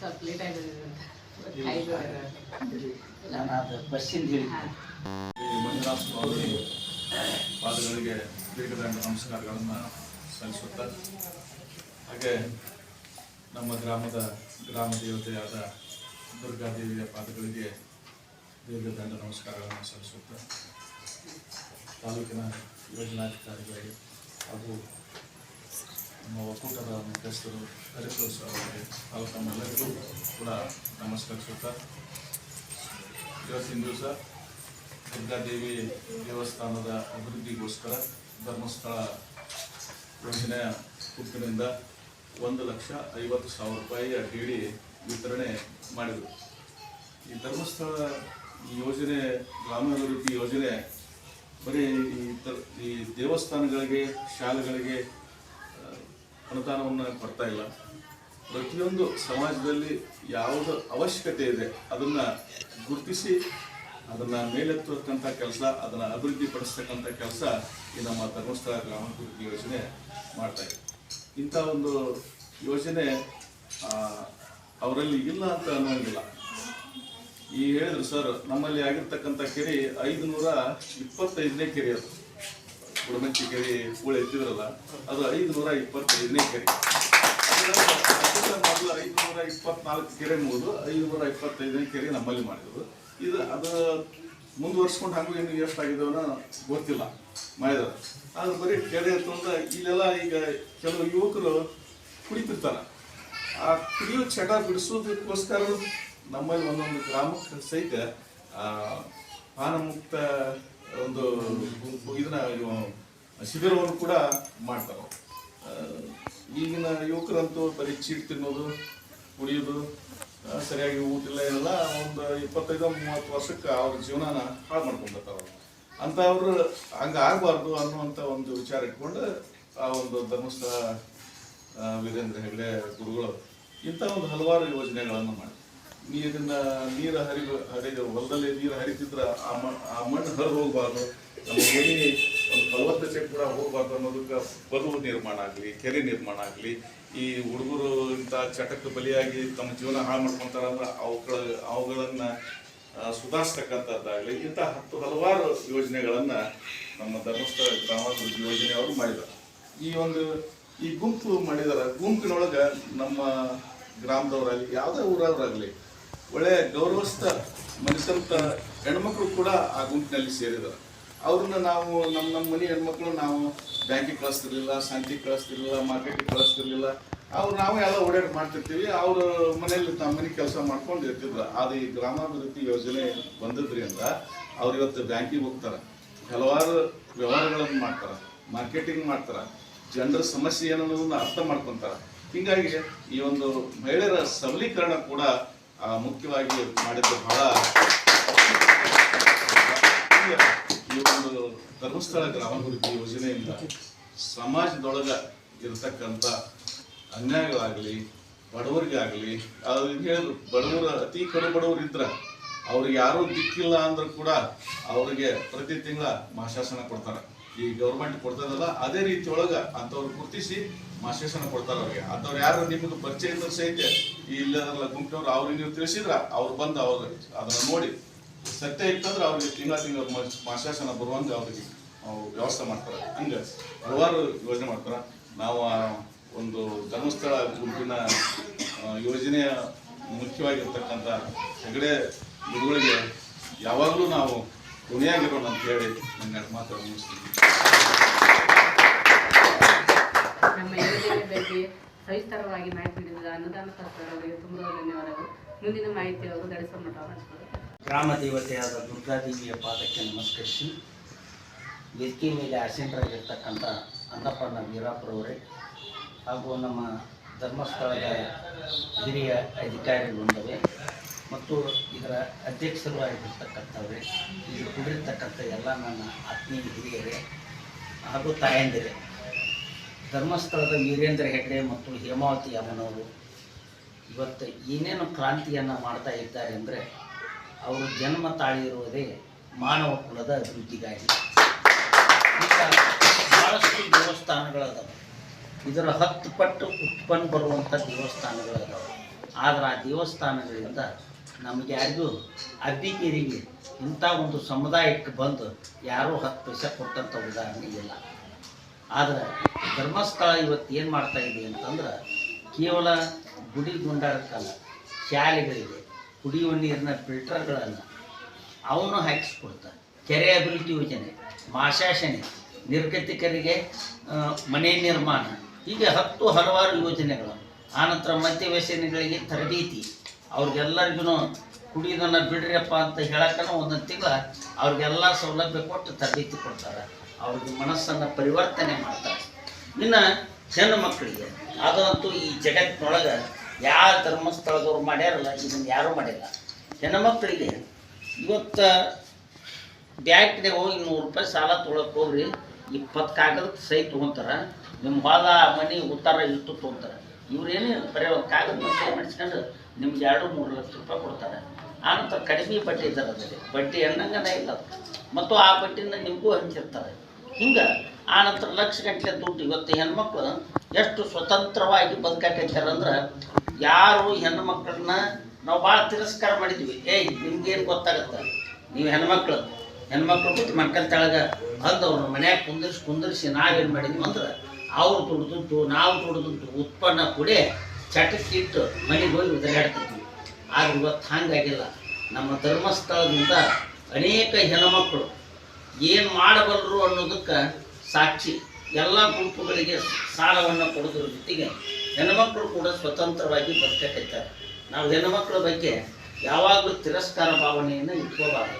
ಸ್ವಲ್ಪ ಲೇಟ್ ಆಗಿದೆ ಅಂತ ಐದುವರೆ ನಾನು ಅದು ಬಸ್ಸಿಂದ ಹೇಳಿ ಹಾಂ. ಈ ಮಂಜುನಾಥ ಸ್ವಾಮಿ ಪಾದಗಳಿಗೆ ದೀರ್ಘದಂಡ ನಮಸ್ಕಾರಗಳನ್ನು ಸಲ್ಲಿಸುತ್ತಾ ಹಾಗೆ ನಮ್ಮ ಗ್ರಾಮದ ಗ್ರಾಮ ದೇವತೆಯಾದ ದುರ್ಗಾದೇವಿಯ ಪಾದಗಳಿಗೆ ದೀರ್ಘದಂಡ ನಮಸ್ಕಾರಗಳನ್ನು ಸಲ್ಲಿಸುತ್ತಾ ತಾಲೂಕಿನ ಯೋಜನಾಧಿಕಾರಿಗಳಿಗೆ ಹಾಗೂ ನಮ್ಮ ಒಕ್ಕೂಟದ ಮುಖ್ಯಸ್ಥರು ಹಾಗೂ ತಮ್ಮೆಲ್ಲರಿಗೂ ಕೂಡ ನಮಸ್ಕರಿಸುತ್ತಾ ಇವತ್ತಿನ ದಿವಸ ದುರ್ಗಾದೇವಿ ದೇವಸ್ಥಾನದ ಅಭಿವೃದ್ಧಿಗೋಸ್ಕರ ಧರ್ಮಸ್ಥಳ ಯೋಜನೆಯ ಗುಂಪಿನಿಂದ ಒಂದು ಲಕ್ಷ ಐವತ್ತು ಸಾವಿರ ರೂಪಾಯಿಯ ಡಿ ವಿತರಣೆ ಮಾಡಿದರು. ಈ ಧರ್ಮಸ್ಥಳ ಯೋಜನೆ, ಗ್ರಾಮಾಭಿವೃದ್ಧಿ ಯೋಜನೆ ಬರೀ ಈ ದೇವಸ್ಥಾನಗಳಿಗೆ, ಶಾಲೆಗಳಿಗೆ ಅನುದಾನವನ್ನು ಕೊಡ್ತಾ ಇಲ್ಲ. ಪ್ರತಿಯೊಂದು ಸಮಾಜದಲ್ಲಿ ಯಾವುದು ಅವಶ್ಯಕತೆ ಇದೆ, ಅದನ್ನು ಗುರುತಿಸಿ, ಅದನ್ನು ಮೇಲೆತ್ತಕ್ಕಂಥ ಕೆಲಸ, ಅದನ್ನು ಅಭಿವೃದ್ಧಿ ಪಡಿಸ್ತಕ್ಕಂಥ ಕೆಲಸ ಈ ನಮ್ಮ ಧರ್ಮಸ್ಥಳ ಗ್ರಾಮಾಭಿವೃದ್ಧಿ ಯೋಜನೆ ಮಾಡ್ತಾ ಇದೆ. ಇಂಥ ಒಂದು ಯೋಜನೆ ಅವರಲ್ಲಿ ಇಲ್ಲ ಅಂತ ಅನ್ನೋಂಗಿಲ್ಲ. ಈ ಹೇಳಿದ್ರು, ಸರ್, ನಮ್ಮಲ್ಲಿ ಆಗಿರ್ತಕ್ಕಂಥ ಕೆರೆ ಐದು ನೂರ ಇಪ್ಪತ್ತೈದನೇ ಕೆರೆ ಅದು. ಗುಡಮಂಚಿ ಕೆರೆ ಹೂಳು ಎತ್ತಿದ್ರಲ್ಲ, ಅದು ಐದು ನೂರ ಇಪ್ಪತ್ತೈದನೇ ಕೆರೆ. ಮೊದಲು ಐದುನೂರ ಇಪ್ಪತ್ನಾಲ್ಕು ಕೆರೆ ಮುಗಿದು, ಐದುನೂರ ಇಪ್ಪತ್ತೈದನೇ ಕೆರೆ ನಮ್ಮಲ್ಲಿ ಮಾಡಿದ್ರು. ಇದು ಅದು ಮುಂದುವರ್ಸ್ಕೊಂಡು ಹಂಗೂ ಇನ್ನು ಎಷ್ಟಾಗಿದ್ದಾವನ ಗೊತ್ತಿಲ್ಲ ಮಾಡಿದ್ರು ಆದ್ರೆ ಬರೀ ಕೆರೆ ಅಂತ ಇಲ್ಲೆಲ್ಲ ಈಗ ಕೆಲವು ಯುವಕರು ಕುಡಿತಿರ್ತಾರೆ. ಆ ಕುಡಿಯೋ ಚಟ ಬಿಡಿಸೋದಕ್ಕೋಸ್ಕರ ನಮ್ಮಲ್ಲಿ ಒಂದೊಂದು ಗ್ರಾಮಕ್ಕೆ ಸಹಿತ ಪಾನಮುಕ್ತ ಪಾನ ಒಂದು ಇದನ್ನ ಶಿಬಿರವನ್ನು ಕೂಡ ಮಾಡ್ತಾರೆ. ಈಗಿನ ಯುವಕರಂತೂ ಬರೀ ಚೀಟ್ ತಿನ್ನೋದು ಕುಡಿಯೋದು ಸರಿಯಾಗಿ ಊಟ ಇಲ್ಲ ಏನಿಲ್ಲ ಒಂದು ಇಪ್ಪತ್ತೈದು, ಮೂವತ್ತು ವರ್ಷಕ್ಕೆ ಅವ್ರ ಜೀವನನ ಹಾಳು ಮಾಡ್ಕೊಂಡಿರ್ತಾರ ಅಂತ ಅವರು ಹಂಗ ಆಗಬಾರ್ದು ಅನ್ನುವಂಥ ಒಂದು ವಿಚಾರ ಇಟ್ಕೊಂಡು ಆ ಒಂದು ಧರ್ಮಸ್ಥಳ ವೀರೇಂದ್ರ ಹೆಗ್ಡೆ ಗುರುಗಳು ಇಂಥ ಒಂದು ಹಲವಾರು ಯೋಜನೆಗಳನ್ನು ಮಾಡಿ. ನೀರಿನ, ನೀರು ಹರಿ ಹರಿದು ಹೊಲದಲ್ಲಿ ನೀರು ಹರಿತಿದ್ರೆ ಆ ಮಣ್ಣು ಆ ಹರಿದು ಹೋಗಬಾರ್ದು. ನಮ್ಮ ಒಂದು ಫಲವತ್ತತೆ ಕೂಡ ಹೋಗಬಾರ್ದು ಅನ್ನೋದಕ್ಕೆ ಬದುವು ನಿರ್ಮಾಣ ಆಗಲಿ, ಕೆರೆ ನಿರ್ಮಾಣ ಆಗಲಿ, ಈ ಹುಡುಗರು ಇಂಥ ಚಟಕ್ಕೆ ಬಲಿಯಾಗಿ ತಮ್ಮ ಜೀವನ ಹಾಳು ಮಾಡ್ಕೊಂತಾರ ಅಂದ್ರೆ ಅವುಗಳ ಅವುಗಳನ್ನು ಸುಧಾರಿಸ್ತಕ್ಕಂಥದ್ದಾಗಲಿ, ಇಂಥ ಹತ್ತು ಹಲವಾರು ಯೋಜನೆಗಳನ್ನು ನಮ್ಮ ಧರ್ಮಸ್ಥಳ ಗ್ರಾಮಾಭಿವೃದ್ಧಿ ಯೋಜನೆಯವರು ಮಾಡಿದ್ದಾರೆ. ಈ ಒಂದು, ಈ ಗುಂಪು ಮಾಡಿದಾರೆ ಗುಂಪಿನೊಳಗೆ ನಮ್ಮ ಗ್ರಾಮದವರಾಗಲಿ, ಯಾವುದೇ ಊರವರಾಗಲಿ ಒಳ್ಳೆಯ ಗೌರವಸ್ಥ ಮನಸ್ಸಂತ ಹೆಣ್ಮಕ್ಳು ಕೂಡ ಆ ಗುಂಪಿನಲ್ಲಿ ಸೇರಿದ್ದಾರೆ. ಅವ್ರನ್ನ ನಾವು ನಮ್ಮ ನಮ್ಮ ಮನೆ ಹೆಣ್ಮಕ್ಳು ನಾವು ಬ್ಯಾಂಕಿಗೆ ಕಳಿಸ್ತಿರ್ಲಿಲ್ಲ ಶಾಂತಿಗೆ ಕಳಿಸ್ತಿರ್ಲಿಲ್ಲ, ಮಾರ್ಕೆಟಿಗೆ ಕಳಿಸ್ತಿರ್ಲಿಲ್ಲ. ಅವ್ರು ನಾವು ಎಲ್ಲ ಓಡಾಡಿ ಮಾಡ್ತಿರ್ತೀವಿ. ಅವರು ಮನೆಯಲ್ಲಿ ತಮ್ಮ ಮನೆ ಕೆಲಸ ಮಾಡ್ಕೊಂಡು ಇರ್ತಿದ್ರು. ಅದು ಈ ಗ್ರಾಮಾಭಿವೃದ್ಧಿ ಯೋಜನೆ ಬಂದಿದ್ರಿಂದ ಅವ್ರು ಇವತ್ತು ಬ್ಯಾಂಕಿಗೆ ಹೋಗ್ತಾರೆ. ಹಲವಾರು ವ್ಯವಹಾರಗಳನ್ನು ಮಾಡ್ತಾರೆ, ಮಾರ್ಕೆಟಿಂಗ್ ಮಾಡ್ತಾರೆ. ಜನರ ಸಮಸ್ಯೆ ಏನನ್ನೋದನ್ನು ಅರ್ಥ ಮಾಡ್ಕೊತಾರೆ. ಹೀಗಾಗಿ ಈ ಒಂದು ಮಹಿಳೆಯರ ಸಬಲೀಕರಣ ಕೂಡ ಮುಖ್ಯವಾಗಿ ಮಾಡಿದ್ದು ಬಹಳ ಈ ಒಂದು ಧರ್ಮಸ್ಥಳ ಗ್ರಾಮಾಭಿವೃದ್ಧಿ ಯೋಜನೆಯಿಂದ ಸಮಾಜದೊಳಗ ಇರತಕ್ಕಂಥ ಅನ್ಯಾಯಗಳಾಗಲಿ, ಬಡವರಿಗಾಗಲಿ ಅವ್ರಿಗೆ ಹೇಳಿದ್ರು ಬಡವರು, ಅತಿ ಕಡು ಬಡವರು ಇದ್ರ ಅವ್ರಿಗೆ ಯಾರೂ ದಿಕ್ಕಿಲ್ಲ ಅಂದ್ರೂ ಕೂಡ ಅವರಿಗೆ ಪ್ರತಿ ತಿಂಗಳ ಮಾಶಾಸನ ಕೊಡ್ತಾರೆ. ಈ ಗೌರ್ಮೆಂಟ್ ಕೊಡ್ತದಲ್ಲ, ಅದೇ ರೀತಿ ಒಳಗೆ ಅಂಥವ್ರು ಗುರುತಿಸಿ ಮಾಶಾಸನ ಕೊಡ್ತಾರೆ ಅವ್ರಿಗೆ. ಅಂಥವ್ರು ಯಾರು ನಿಮಗೆ ಪರಿಚಯ ಇದ್ರೆ ಸಹಿತ ಇಲ್ಲದಲ್ಲ ಗುಂಪಿನವ್ರು, ಅವ್ರಿಗೆ ನೀವು ತಿಳಿಸಿದ್ರ, ಅವ್ರು ಬಂದು ಅವ್ರು ಅದನ್ನ ನೋಡಿ ಸತ್ಯ ಇತ್ತಂದ್ರೆ ಅವ್ರಿಗೆ ತಿಂಗಳ ತಿಂಗಳ ಮಾಶಾಸನ ಬರುವಂಗೆ ಅವ್ರಿಗೆ ಅವ್ರು ವ್ಯವಸ್ಥೆ ಮಾಡ್ತಾರೆ. ಹಂಗೆ ಹಲವಾರು ಯೋಜನೆ ಮಾಡ್ತಾರೆ. ನಾವು ಒಂದು ಧರ್ಮಸ್ಥಳ ಗುಂಪಿನ ಯೋಜನೆಯ ಮುಖ್ಯವಾಗಿರ್ತಕ್ಕಂಥ ಹೆಗಡೆ ಗುರುಗಳಿಗೆ ಯಾವಾಗಲೂ ನಾವು ಋಣಿಯಾಗಿರೋಣ ಅಂತ ಹೇಳಿ ನನ್ನ ಮಾತು ಮುಗಿಸ್ತೀನಿ. ಸವಿಸ್ತರವಾಗಿ ಮಾಹಿತಿ ನೀಡಿದ ಅನುದಾನ ಅವರಿಗೆ ತುಂಬ ಧನ್ಯವಾದಗಳು. ಮುಂದಿನ ಮಾಹಿತಿ ಅವರು ಗಡಿಸ ಮಠ ಗ್ರಾಮ ದೇವತೆಯಾದ ದುರ್ಗಾದೇವಿಯ ಪಾದಕ್ಕೆ ನಮಸ್ಕರಿಸಿ, ವೇದಿಕೆ ಮೇಲೆ ಆಸೀನರಾಗಿರ್ತಕ್ಕಂಥ ಅನ್ನಪಣ್ಣ ವೀರಾಪುರವರೇ ಹಾಗೂ ನಮ್ಮ ಧರ್ಮಸ್ಥಳದ ಹಿರಿಯ ಅಧಿಕಾರಿಗಳೊಂದವೆ ಮತ್ತು ಇದರ ಅಧ್ಯಕ್ಷರು ಆಗಿರ್ತಕ್ಕಂಥವ್ರೆ, ಇಲ್ಲಿ ಕೂಡಿರ್ತಕ್ಕಂಥ ಎಲ್ಲ ನನ್ನ ಆತ್ಮೀಯ ಹಿರಿಯರೇ ಹಾಗೂ ತಾಯಂದಿರೆ. ಧರ್ಮಸ್ಥಳದ ವೀರೇಂದ್ರ ಹೆಗ್ಡೆ ಮತ್ತು ಹೇಮಾವತಿ ಅಮ್ಮನವರು ಇವತ್ತು ಏನೇನು ಕ್ರಾಂತಿಯನ್ನು ಮಾಡ್ತಾ ಇದ್ದಾರೆ ಅಂದರೆ ಅವರು ಜನ್ಮ ತಾಳಿರುವುದೇ ಮಾನವ ಕುಲದ ಅಭಿವೃದ್ಧಿಗಾಗಿ. ಬಹಳಷ್ಟು ದೇವಸ್ಥಾನಗಳದಾವೆ. ಇದರ ಹತ್ತು ಪಟ್ಟು ಉತ್ಪನ್ನ ಬರುವಂಥ ದೇವಸ್ಥಾನಗಳದಾವೆ. ಆದರೆ ಆ ದೇವಸ್ಥಾನಗಳಿಂದ ನಮಗೆ ಯಾರಿಗೂ ಅಬ್ಬಿಗೇರಿಗೆ ಇಂಥ ಒಂದು ಸಮುದಾಯಕ್ಕೆ ಬಂದು ಯಾರೂ ಹತ್ತು ಪೈಸೆ ಕೊಟ್ಟಂಥ ಉದಾಹರಣೆ ಇಲ್ಲ. ಆದರೆ ಧರ್ಮಸ್ಥಳ ಇವತ್ತು ಏನು ಮಾಡ್ತಾ ಇದೆ ಅಂತಂದ್ರೆ ಕೇವಲ ಗುಡಿ ಗುಂಡಾರಕ್ಕಲ್ಲ ಶಾಲೆಗಳಿಗೆ ಕುಡಿಯುವ ನೀರಿನ ಫಿಲ್ಟರ್ಗಳನ್ನು ಅವನು ಹಾಕಿಸ್ಕೊಡ್ತಾನೆ. ಕೆರೆ ಅಭಿವೃದ್ಧಿ ಯೋಜನೆ ಮಾಶಾಸನೆ ನಿರ್ಗತಿಕರಿಗೆ ಮನೆ ನಿರ್ಮಾಣ, ಹೀಗೆ ಹತ್ತು ಹಲವಾರು ಯೋಜನೆಗಳು. ಆನಂತರ ಮದ್ಯ ವ್ಯಸನಿಗಳಿಗೆ ತರಬೇತಿ. ಅವ್ರಿಗೆಲ್ಲರಿಗೂ ಕುಡಿಯೋದನ್ನು ಬಿಡ್ರಿಯಪ್ಪ ಅಂತ ಹೇಳಕ್ಕನ ಒಂದೊಂದು ತಿಂಗಳ ಅವ್ರಿಗೆಲ್ಲ ಸೌಲಭ್ಯ ಕೊಟ್ಟು ತರಬೇತಿ ಕೊಡ್ತಾರೆ. ಅವ್ರಿಗೆ ಮನಸ್ಸನ್ನು ಪರಿವರ್ತನೆ ಮಾಡ್ತಾರೆ. ಇನ್ನು ಹೆಣ್ಣು ಮಕ್ಕಳಿಗೆ ಅದಂತೂ ಈ ಜಗತ್ತಿನೊಳಗೆ ಯಾವ ಧರ್ಮಸ್ಥಳದವ್ರು ಮಾಡ್ಯಾರಲ್ಲ, ಇದನ್ನು ಯಾರೂ ಮಾಡಿಲ್ಲ. ಹೆಣ್ಣು ಮಕ್ಕಳಿಗೆ ಇವತ್ತು ಬ್ಯಾಂಕ್ನಾಗ ಹೋಗಿ ನೂರು ರೂಪಾಯಿ ಸಾಲ ತೊಗೊಳಕ್ಕೆ ಹೋಗ್ರಿ ಇಪ್ಪತ್ತು ಕಾಗದ ಸಹಿ ತೊಗೊತಾರೆ ನಿಮ್ಮ ಹೊಲ ಮನೆ, ಉತ್ತರ ಇತ್ತು ತೊಗೊಂತಾರೆ. ಇವ್ರೇನು ಬರೀ ಒಂದು ಕಾಗದ ಸಹಿ ಮಾಡಿಸ್ಕೊಂಡು ನಿಮ್ಗೆ ಎರಡು, ಮೂರು ಲಕ್ಷ ರೂಪಾಯಿ ಕೊಡ್ತಾರೆ. ಆನಂತರ ಕಡಿಮೆ ಬಡ್ಡಿ ಇದ್ದಾರೆ ಅದರಲ್ಲಿ. ಬಡ್ಡಿ ಅನ್ನಂಗನೇ ಇಲ್ಲ. ಮತ್ತು ಆ ಬಡ್ಡಿನ ನಿಮಗೂ ಹಂಚಿರ್ತಾರೆ. ಹಿಂಗೆ ಆನಂತರ ಲಕ್ಷ ಗಟ್ಟಲೆ ದುಡ್ಡು. ಇವತ್ತು ಹೆಣ್ಮಕ್ಳು ಎಷ್ಟು ಸ್ವತಂತ್ರವಾಗಿ ಬದುಕಾಕೈತಾರೆ ಅಂದ್ರೆ ಯಾರು ಹೆಣ್ಣು ಮಕ್ಕಳನ್ನ ನಾವು ಭಾಳ ತಿರಸ್ಕಾರ ಮಾಡಿದ್ವಿ. ಏಯ್ ನಿಮ್ಗೇನು ಗೊತ್ತಾಗತ್ತೆ? ನೀವು ಹೆಣ್ಮಕ್ಳು ಹೆಣ್ಮಕ್ಳು ಕೂತು ಮಕ್ಕಳ ತೆಳಗ ಬಂದು ಅವ್ರನ್ನ ಮನ್ಯಾಗ ಕುಂದಿರ್ಸಿ ಕುಂದಿರ್ಸಿ ನಾವೇನು ಮಾಡಿದ್ವಿ ಅಂದ್ರೆ ಅವ್ರು ದುಡ್ದುಂಟು, ನಾವು ದುಡ್ದುಂಟು, ಉತ್ಪನ್ನ ಕೂಡ ಚಟಕ್ಕಿಟ್ಟು ಮನೆಗೆ ಹೋಗಿ ಉದರಾಡ್ತಿದ್ವಿ. ಆದ್ರೆ ಇವತ್ತು ಹಂಗಾಗಿಲ್ಲ. ನಮ್ಮ ಧರ್ಮಸ್ಥಳದಿಂದ ಅನೇಕ ಹೆಣ್ಮಕ್ಳು ಏನು ಮಾಡಬಲ್ಲರು ಅನ್ನೋದಕ್ಕೆ ಸಾಕ್ಷಿ. ಎಲ್ಲ ಗುಂಪುಗಳಿಗೆ ಸಾಲವನ್ನು ಕೊಡೋದ್ರ ಜೊತೆಗೆ ಹೆಣ್ಮಕ್ಳು ಕೂಡ ಸ್ವತಂತ್ರವಾಗಿ ಬದುಕಕೈತಾರೆ. ನಾವು ಹೆಣ್ಮಕ್ಳ ಬಗ್ಗೆ ಯಾವಾಗಲೂ ತಿರಸ್ಕಾರ ಭಾವನೆಯನ್ನು ಇಟ್ಕೋಬಾರ್ದು.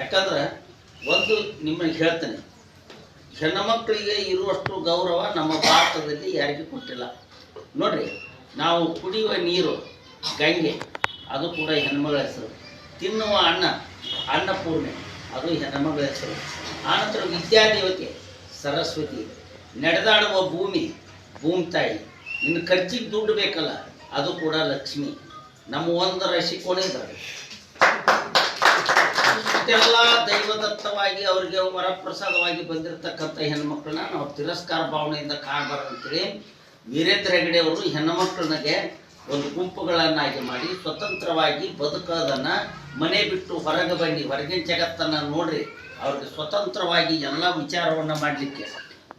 ಯಾಕಂದ್ರೆ ಒಂದು ನಿಮಗೆ ಹೇಳ್ತೇನೆ ಹೆಣ್ಣು ಮಕ್ಕಳಿಗೆ ಇರುವಷ್ಟು ಗೌರವ ನಮ್ಮ ಭಾರತದಲ್ಲಿ ಯಾರಿಗೂ ಕೊಟ್ಟಿಲ್ಲ. ನೋಡ್ರಿ, ನಾವು ಕುಡಿಯುವ ನೀರು, ಗಂಗೆ, ಅದು ಕೂಡ ಹೆಣ್ಮಗಳ ಹೆಸರು. ತಿನ್ನುವ ಅನ್ನ, ಅನ್ನಪೂರ್ಣೆ, ಅದು ಹೆಣ್ಮಗಳ ಹೆಸರು. ಆನಂತರ ವಿದ್ಯಾದೇವತೆ ಸರಸ್ವತಿ, ನಡೆದಾಡುವ ಭೂಮಿ ಭೂಮಿ ತಾಯಿ. ಇನ್ನು ಖರ್ಚಿಗೆ ದುಡ್ಡು ಬೇಕಲ್ಲ, ಅದು ಕೂಡ ಲಕ್ಷ್ಮಿ. ನಮ್ಮ ಒಂದು ರಾಶಿ ಕೋಣೆ ಇಷ್ಟೆಲ್ಲ ದೈವದತ್ತವಾಗಿ ಅವರಿಗೆ ವರಪ್ರಸಾದವಾಗಿ ಬಂದಿರತಕ್ಕಂಥ ಹೆಣ್ಮಕ್ಳನ್ನ ನಾವು ತಿರಸ್ಕಾರ ಭಾವನೆಯಿಂದ ಕಾಣಬಾರ್ದು ವೀರೇಂದ್ರ ಹೆಗಡೆ ಅವರು ಹೆಣ್ಣುಮಕ್ಕಳಿಗೆ ಒಂದು ಗುಂಪುಗಳನ್ನಾಗಿ ಮಾಡಿ ಸ್ವತಂತ್ರವಾಗಿ ಬದುಕೋದನ್ನ ಮನೆ ಬಿಟ್ಟು ಹೊರಗೆ ಬನ್ನಿ, ಹೊರಗಿನ ಜಗತ್ತನ್ನ ನೋಡ್ರಿ. ಅವ್ರಿಗೆ ಸ್ವತಂತ್ರವಾಗಿ ಎಲ್ಲ ವಿಚಾರವನ್ನು ಮಾಡಲಿಕ್ಕೆ.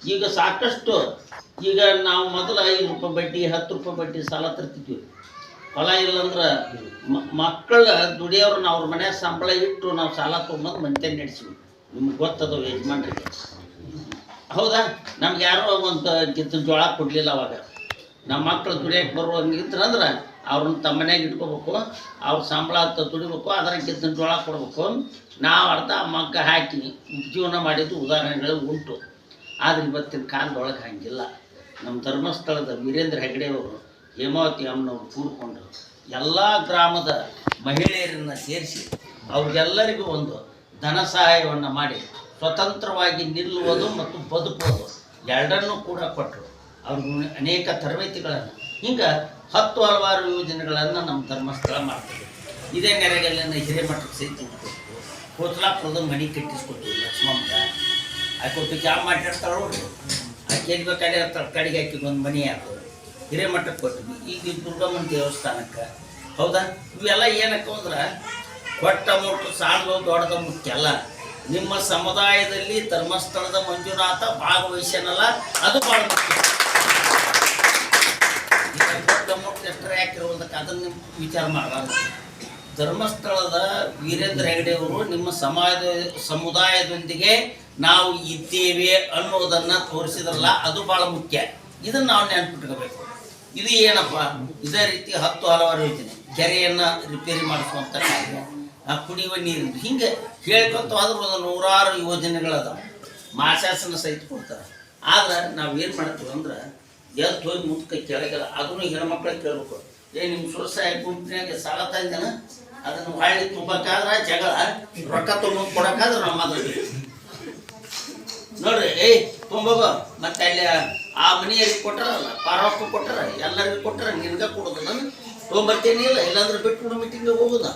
ಈಗ ಸಾಕಷ್ಟು, ಈಗ ನಾವು ಮೊದಲು ಐದು ರೂಪಾಯಿ ಬಡ್ಡಿ, ಹತ್ತು ರೂಪಾಯಿ ಬಡ್ಡಿ ಸಾಲ ತರ್ತಿದ್ವಿ. ಹೊಲ ಇಲ್ಲಂದ್ರೆ ಮಕ್ಕಳ ದುಡಿಯೋರನ್ನ ಅವ್ರ ಮನೆ ಸಂಬಳ ಇಟ್ಟು ನಾವು ಸಾಲ ತೊಗೊಂಬಂದು ಮಂತೆ ನಡೆಸಿವಿ ನಿಮ್ಗೆ ಗೊತ್ತದ ಯಜಮಾನ್ರಿಗೆ. ಹೌದಾ? ನಮ್ಗೆ ಯಾರೋ ಒಂದು ಗಿದ್ದ ಜೋಳ ಕೊಡಲಿಲ್ಲ ಅವಾಗ. ನಮ್ಮ ಮಕ್ಕಳು ದುಡಿಯಕ್ಕೆ ಬರುವಂಗಿದ್ರಂದ್ರೆ ಅವ್ರನ್ನ ತಮ್ಮ ಮನ್ಯಾಗ ಇಟ್ಕೋಬೇಕು, ಅವ್ರ ಸಂಬಳ ಅಂತ ದುಡಿಬೇಕು, ಅದರ ಗಿದ್ದ ಜೋಳ ಕೊಡಬೇಕು. ನಾವು ಅರ್ಧ ಮಗ್ಗ ಹಾಕಿ ಜೀವನ ಮಾಡಿದ್ದು ಉದಾಹರಣೆಗಳು ಉಂಟು. ಆದರೆ ಇವತ್ತಿನ ಕಾಲದೊಳಗೆ ಹಾಗಿಲ್ಲ. ನಮ್ಮ ಧರ್ಮಸ್ಥಳದ ವೀರೇಂದ್ರ ಹೆಗಡೆಯವರು ಹೇಮಾವತಿ ಅಮ್ಮನವರು ಕೂಡ್ಕೊಂಡು ಎಲ್ಲ ಗ್ರಾಮದ ಮಹಿಳೆಯರನ್ನು ಸೇರಿಸಿ ಅವ್ರಿಗೆಲ್ಲರಿಗೂ ಒಂದು ಧನ ಸಹಾಯವನ್ನು ಮಾಡಿ ಸ್ವತಂತ್ರವಾಗಿ ನಿಲ್ಲುವುದು ಮತ್ತು ಬದುಕುವುದು ಎರಡನ್ನೂ ಕೂಡ ಕೊಟ್ಟರು. ಅವ್ರಿಗೆ ಅನೇಕ ತರಬೇತಿಗಳನ್ನು. ಹಿಂಗೆ ಹತ್ತು ಹಲವಾರು ಯೋಜನೆಗಳನ್ನು ನಮ್ಮ ಧರ್ಮಸ್ಥಳ ಮಾಡ್ತದೆ. ಇದೇ ನೆರೆಗಲ್ಲಿನ ಹಿರೇಮಠಕ್ಕೆ ಸಹಿತ ಕೊಟ್ಟು ಕೋತ್ಲಾಪುರದ ಮನೆ ಕಟ್ಟಿಸ್ಕೊಟ್ಟಿವಿ ಲಕ್ಷ್ಮಮ್ಮ ಆಕೆ ಜಾಬ್ ಮಾಡಿರ್ತಾಳೆ ನೋಡ್ರಿ. ಆಕೆ ಬೇಕಾದ್ರೆ ಕಡೆಗೆ ಆಕಿಗೆ ಒಂದು ಮನೆ ಆಯ್ತು ಹಿರೇಮಠಕ್ಕೆ ಕೊಟ್ಟಿವಿ ಈಗ ದುರ್ಗಮ್ಮನ ದೇವಸ್ಥಾನಕ್ಕೆ. ಹೌದಾ? ಇವೆಲ್ಲ ಏನಕ್ಕೆ ಅಂದ್ರೆ ಕೊಟ್ಟ ಮುಟ್ಟು, ಸಾಲದು, ದೊಡ್ಡದ ಮುಖ್ಯ ಅಲ್ಲ ನಿಮ್ಮ ಸಮುದಾಯದಲ್ಲಿ ಧರ್ಮಸ್ಥಳದ ಮಂಜುನಾಥ ಭಾಗವಹಿಸ್ಯಾನಲ್ಲ, ಅದು ಭಾಳ ಈಗ ದೊಡ್ಡ ಅದನ್ನು ಅದನ್ನ ವಿಚಾರ ಮಾಡಬಾರ್ದು. ಧರ್ಮಸ್ಥಳದ ವೀರೇಂದ್ರ ಹೆಗಡೆಯವರು ನಿಮ್ಮ ಸಮಾಜ ಸಮುದಾಯದೊಂದಿಗೆ ನಾವು ಇದ್ದೇವೆ ಅನ್ನೋದನ್ನ ತೋರಿಸಿದ್ರಲ್ಲ, ಅದು ಬಹಳ ಮುಖ್ಯ. ಇದನ್ನ ನಾವು ನೆನ್ಪಿಟ್ಕೋಬೇಕು. ಇದು ಏನಪ್ಪ? ಇದೇ ರೀತಿ ಹತ್ತು ಹಲವಾರು ಯೋಜನೆ. ಕೆರೆಯನ್ನ ರಿಪೇರಿ ಮಾಡಿಸುವಂತ ಆ ಕುಡಿಯುವ ನೀರು ಹಿಂಗೆ ಹೇಳ್ಕೊಂತ ಆದ್ರೂ ಒಂದು ನೂರಾರು ಯೋಜನೆಗಳದಾವ. ಮಾಶಾಸನ ಸಹಿತ ಕೊಡ್ತಾರೆ. ಆದ್ರೆ ನಾವು ಏನು ಮಾಡ್ತೀವಿ ಅಂದ್ರೆ ಎದ್ದು ಹೋಗಿ ಮುಂದಕ್ಕೆ ಕೆಳಗೆಲ್ಲ, ಅದನ್ನು ಹೆಣ್ಮಕ್ಳಿಗೆ ಕೇಳ್ಬೇಕು. ಏ ನಿಮ್ಮ ಸ್ವಸಹಾಯ ಗುಂಪಿನಾಗ ಸಾಲ ತಂದೇನ ಅದನ್ನು ಹೊಳ್ಳಿ ತುಂಬಕ್ಕಾದ್ರೆ ಜಗಳ, ರೊಕ್ಕ ತುಂಬ ಕೊಡಕ್ಕಾದ್ರೆ ನಮ್ಮ ಅದ್ರಲ್ಲಿ ನೋಡ್ರಿ ಏಯ್ ತುಂಬೋಗು, ಮತ್ತೆ ಅಲ್ಲಿ ಆ ಮನೆಯಲ್ಲಿ ಕೊಟ್ಟಾರಲ್ಲ ಪಾರವಕ್ಕ ಕೊಟ್ಟಾರ ಎಲ್ಲರಿಗೂ ಕೊಟ್ಟಾರ ನಿನ್ಗೆ ಕೊಡೋದು ನಾನು ತೊಗೊಂಬರ್ತೇನೆ ಇಲ್ಲ, ಇಲ್ಲಾಂದ್ರೆ ಬಿಟ್ಟು ಮೀಟಿಂಗ್ ಹೋಗುದ.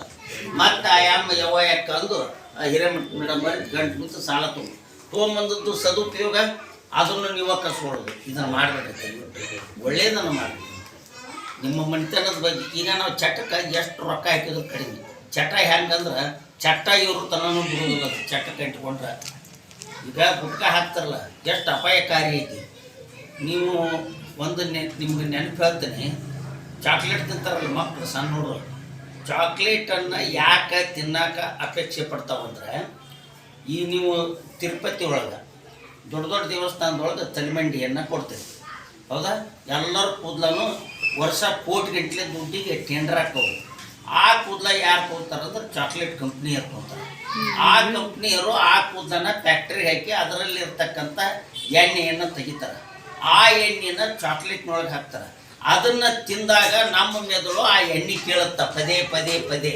ಮತ್ತೆ ಆ ಯಮ್ಮ ಯವ್ವ ಯಾಕ ಅಂದು ಹಿರೇಮಠ ಮೇಡಮ್ ಬರೀ ಗಂಟು ಮುಂಚೆ ಸಾಲ ತುಂಬ ತೊಗೊಂಬಂದದ್ದು ಸದುಪಯೋಗ, ಅದನ್ನು ನೀವು ಕಸ್ಕೊಳ್ಳೋದು ಇದನ್ನು ಮಾಡಬೇಕಂತ ಒಳ್ಳೇದನ್ನು ಮಾಡಿ ನಿಮ್ಮ ಮನೆತನದ ಬಗ್ಗೆ ಈಗ ನಾವು ಚಟಕ್ಕೆ ಎಷ್ಟು ರೊಕ್ಕ ಹಾಕಿದ್ರು ಕಡಿಮೆ. ಚಟ ಹೆಂಗಂದ್ರೆ ಚಟ್ಟ ಇವರು ತನೂ ಬಿಡುವುದಿಲ್ಲ ಚಟಕ್ಕೆ ಇಟ್ಕೊಂಡ್ರೆ ಈಗ ಗುಟ್ಕ ಹಾಕ್ತಾರಲ್ಲ, ಎಷ್ಟು ಅಪಾಯಕಾರಿ ಐತಿ. ನೀವು ಒಂದು ನೆ, ನಿಮ್ಗೆ ನೆನಪು ಹೇಳ್ತೀನಿ, ಚಾಕ್ಲೇಟ್ ತಿಂತಾರಲ್ಲ ಮಕ್ಕಳು ಸಣ್ಣ ಹುಡುಗರು ಚಾಕ್ಲೇಟನ್ನು ಯಾಕೆ ತಿನ್ನಾಕ ಅಪೇಕ್ಷೆ ಪಡ್ತಾವಂದ್ರೆ ಈ ನೀವು ತಿರುಪತಿ ಒಳಗೆ, ದೊಡ್ಡ ದೊಡ್ಡ ದೇವಸ್ಥಾನದೊಳಗೆ ತಲೆಮಂಡಿಯನ್ನು ಕೊಡ್ತೀವಿ. ಹೌದಾ? ಎಲ್ಲರ ಕೂದಲನು ವರ್ಷ ಕೋಟಿ ಗಂಟ್ಲೆ ದುಡ್ಡಿಗೆ ಟೆಂಡರ್ ಹಾಕೋರು ಆ ಕೂದಲ ಯಾರು ಕೊಡ್ತಾರೆ ಅಂದ್ರೆ ಚಾಕ್ಲೇಟ್ ಕಂಪ್ನಿಯವ್ರು ಕೊಡ್ತಾರೆ ಆ ಕಂಪ್ನಿಯವರು ಆ ಕೂದಲನ್ನ ಫ್ಯಾಕ್ಟ್ರಿಗೆ ಹಾಕಿ ಅದರಲ್ಲಿ ಇರ್ತಕ್ಕಂಥ ಎಣ್ಣೆಯನ್ನು ತೆಗಿತಾರೆ. ಆ ಎಣ್ಣೆನ ಚಾಕ್ಲೇಟ್ನೊಳಗೆ ಹಾಕ್ತಾರೆ. ಅದನ್ನ ತಿಂದಾಗ ನಮ್ಮ ಮೆದುಳು ಆ ಎಣ್ಣೆ ಕೇಳುತ್ತ ಪದೇ ಪದೇ ಪದೇ.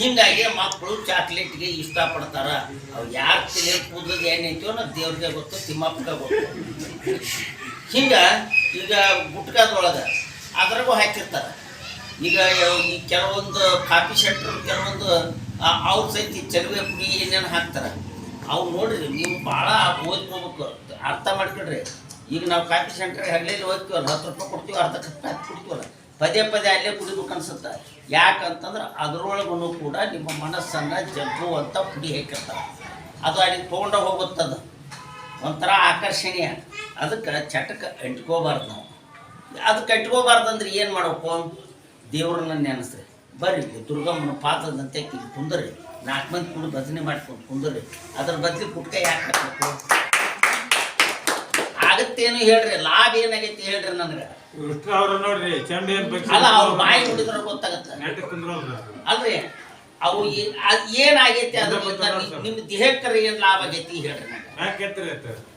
ಹಿಂಗಾಗಿ ಮಕ್ಕಳು ಚಾಕ್ಲೇಟ್ಗೆ ಇಷ್ಟಪಡ್ತಾರ. ಅವು ಯಾರು ತಲೆ ಕೂದಲದ ಎಣ್ಣೆ ಐತೋ ನಾವು ದೇವ್ರಿಗೆ ಗೊತ್ತು ತಿಮ್ಮಪ್ಪಗೆ ಗೊತ್ತು. ಹಿಂಗ ಈಗ ಗುಟ್ಕದೊಳಗೆ ಅದ್ರಾಗೂ ಹಾಕಿರ್ತಾರೆ. ಈಗ ಈ ಕೆಲವೊಂದು ಕಾಫಿ ಸೆಂಟ್ರ್ ಕೆಲವೊಂದು ಅವ್ರ ಸಹಿತ ಚಲುವೆ ಪುಡಿ ಏನೇನು ಹಾಕ್ತಾರೆ ಅವ್ರು ನೋಡ್ರಿ, ನೀವು ಭಾಳ ಓದ್ಕೋಬೇಕು. ಅರ್ಥ ಮಾಡ್ಕೊಳ್ರಿ. ಈಗ ನಾವು ಕಾಫಿ ಸೆಂಟ್ರಿಗೆ ಹಗಲೆಲ್ಲಿ ಹೋಗ್ತೀವಲ್ಲ, ಹತ್ತು ರೂಪಾಯಿ ಕೊಡ್ತೀವಿ ಅರ್ಧ ಕಪ್ ಹಾಕಿ ಕುಡ್ತೀವಲ್ಲ, ಪದೇ ಪದೇ ಅಲ್ಲೇ ಕುಡಿಬೇಕು ಅನ್ಸುತ್ತೆ. ಯಾಕಂತಂದ್ರೆ ಅದರೊಳಗೂ ಕೂಡ ನಿಮ್ಮ ಮನಸ್ಸನ್ನು ಜಗ್ಗುವಂಥ ಪುಡಿ ಹಾಕಿರ್ತಾರೆ. ಅದು ಅಲ್ಲಿಗೆ ತೊಗೊಂಡು ಹೋಗುತ್ತದ. ಒಂಥರ ಆಕರ್ಷಣೀಯ. ಅದಕ್ಕೆ ಚಟಕ್ಕೆ ಅಂಟ್ಕೋಬಾರ್ದು ನಾವು. ಅದಕ್ಕೆ ಕಟ್ಕೋಬಾರ್ದಂದ್ರೆ ಅಂದ್ರೆ ಏನು ಮಾಡಬೇಕು ದೇವ್ರನ್ನ ನೆನೆಸ್ರಿ. ಬರ್ರಿ ದುರ್ಗಮ್ಮನ ಪಾತ್ರದಂತೆ ಕುಂದರಿ. ನಾಲ್ಕು ಮಂದಿ ಕೂಡ ಭಜನೆ ಮಾಡ್ಕೊಂಡು ಕುಂದರಿ. ಅದ್ರ ಬದಲಿ ಕುಟ್ಕ ಯಾಕೆ ಹಾಕಬೇಕು? ಆಗತ್ತೇನು ಹೇಳ್ರಿ ಲಾಭ ಏನಾಗೈತಿ ಹೇಳ್ರಿ ನನಗೆ. ನೋಡ್ರಿ ಅಲ್ಲ ಅವ್ರು ಬಾಯಿ ಹುಡುಗರ ಗೊತ್ತಾಗತ್ತೆ. ಅಲ್ರಿ ಅವು ಅದ್ ಏನಾಗೈತಿ ಅದ್ರಿಂದ ನಿಮ್- ನಿಮ್ ದೇಹಕ್ಕರ ಏನ್ ಲಾಭ ಆಗೈತಿ ಹೇಳ್ರಿ ನಂಗೆ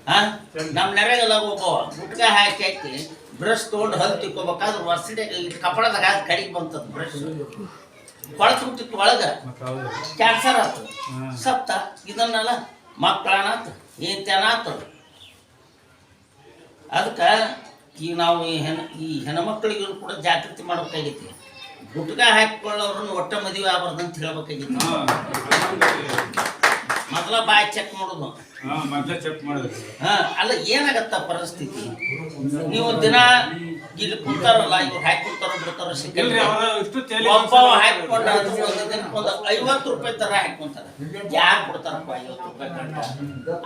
ಹಾ? ನಮ್ ನೆರೆಗೆಲ್ಲ ಒಬ್ಬ ಗುಟ್ಕ ಹಾಕಿ ಹಾಕಿ ಬ್ರಷ್ ತೊಗೊಂಡು ಹಲ್ ತಿಕ್ಕೋಬೇಕಾದ್ರೆ ವರ್ಷಡೆ ಕಪಡದಾಗ ಹಾಕಿ ಕಡಿಗೆ ಬಂತದ ಬ್ರಷ್. ಕೊಳತು ಬಿಟ್ಟಿತ್ತು ಒಳಗೆ ಕ್ಯಾನ್ಸರ್ ಆತು. ಸತ್ತ ಇದನ್ನೆಲ್ಲ ಮಕ್ಕಳನಾತ ಏನ್ತೇನಾತ ಅದಕ್ಕೆ ಈಗ ನಾವು ಈ ಹೆಣ್ ಈ ಹೆಣ್ಮಕ್ಳಿಗೂ ಕೂಡ ಜಾಗೃತಿ ಮಾಡ್ಬೇಕಾಗೈತಿ. ಗುಟ್ಕ ಹಾಕಿಕೊಳ್ಳೋರನ್ನ ಒಟ್ಟ ಮದುವೆ ಆಗ್ಬಾರ್ದು ಅಂತ ಹೇಳ್ಬೇಕಾಗಿತ್ತು ಮೊದಲ ಬಾಯಿ ಚೆಕ್ ಮಾಡೋದು. ಮೊದ್ಲೇ ಚೆಕ್ ಮಾಡಿದ್ರಿ. ಹಾ ಅಲ್ಲ ಏನಾಗತ್ತ ಪರಿಸ್ಥಿತಿ? ನೀವು ದಿನ ಇಲ್ಲಿ ಕುಂತಾರಲ್ಲ ಇವ್ರು ಹಾಕಿ ಕುಂತಾರ ಬಿಡ್ತಾರ ಇಷ್ಟು ತೇಲಿ ಒಬ್ಬ ಹಾಕೊಂಡ ಒಂದು ಐವತ್ತು ರೂಪಾಯಿ ತರ ಹಾಕೊಂತಾರ ಯಾರು ಕೊಡ್ತಾರಪ್ಪ ಐವತ್ತು ರೂಪಾಯಿ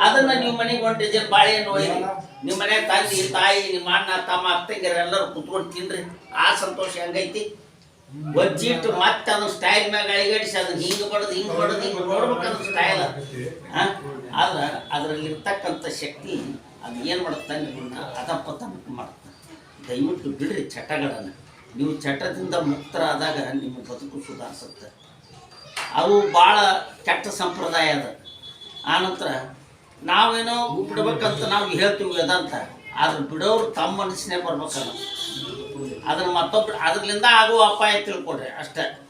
ಅದನ್ನ ನೀವು ಮನೆಗೆ ಒಂದು ಡಜನ್ ಬಾಳೆಹಣ್ಣು ಒಯ್ರಿ. ನಿಮ್ಮ ಮನೆ ತಂದೆ ತಾಯಿ ನಿಮ್ಮ ಅಣ್ಣ ತಮ್ಮ ಅತ್ತಂಗಿರ ಎಲ್ಲರೂ ಕುತ್ಕೊಂಡು ತಿನ್ರಿ. ಆ ಸಂತೋಷ ಹೆಂಗೈತಿ? ಬಜ್ಜಿಟ್ಟು ಮತ್ತೆ ಅದನ್ನ ಸ್ಟೈಲ್ ಮ್ಯಾಗ ಅಳಿಗಡಿಸಿ ಅದನ್ನ ಹಿಂಗೆ ಬಡದು ಹಿಂಗೆ ಬಡದು ಹಿಂಗೆ ನೋಡ್ಬೇಕಂದ್ರೆ ಸ್ಟೈಲ್ ಆದ್ರೆ ಅದರಲ್ಲಿರ್ತಕ್ಕಂಥ ಶಕ್ತಿ ಅದು ಏನು ಮಾಡುತ್ತೆ ನಿಮ್ಮನ್ನ ಅಧಪತನ ಮಾಡುತ್ತೆ. ದಯವಿಟ್ಟು ಬಿಡ್ರಿ ಚಟಗಳನ್ನು. ನೀವು ಚಟದಿಂದ ಮುಕ್ತರಾದಾಗ ನಿಮ್ಮ ಬದುಕು ಸುಧಾರಿಸುತ್ತೆ. ಅವು ಭಾಳ ಕೆಟ್ಟ ಸಂಪ್ರದಾಯ ಅದ. ಆನಂತರ ನಾವೇನೋ ಬಿಡ್ಬೇಕಂತ ನಾವು ಹೇಳ್ತೀವಿ ವೇದಾಂತ. ಆದ್ರೆ ಬಿಡೋರು ತಮ್ಮ ಮನಸ್ಸಿನೇ ಬರ್ಬೇಕಲ್ಲ. ಅದನ್ನ ಮತ್ತೊಬ್ರು ಅದರಿಂದ ಆಗುವ ಅಪಾಯ ತಿಳ್ಕೊಡ್ರಿ ಅಷ್ಟೇ.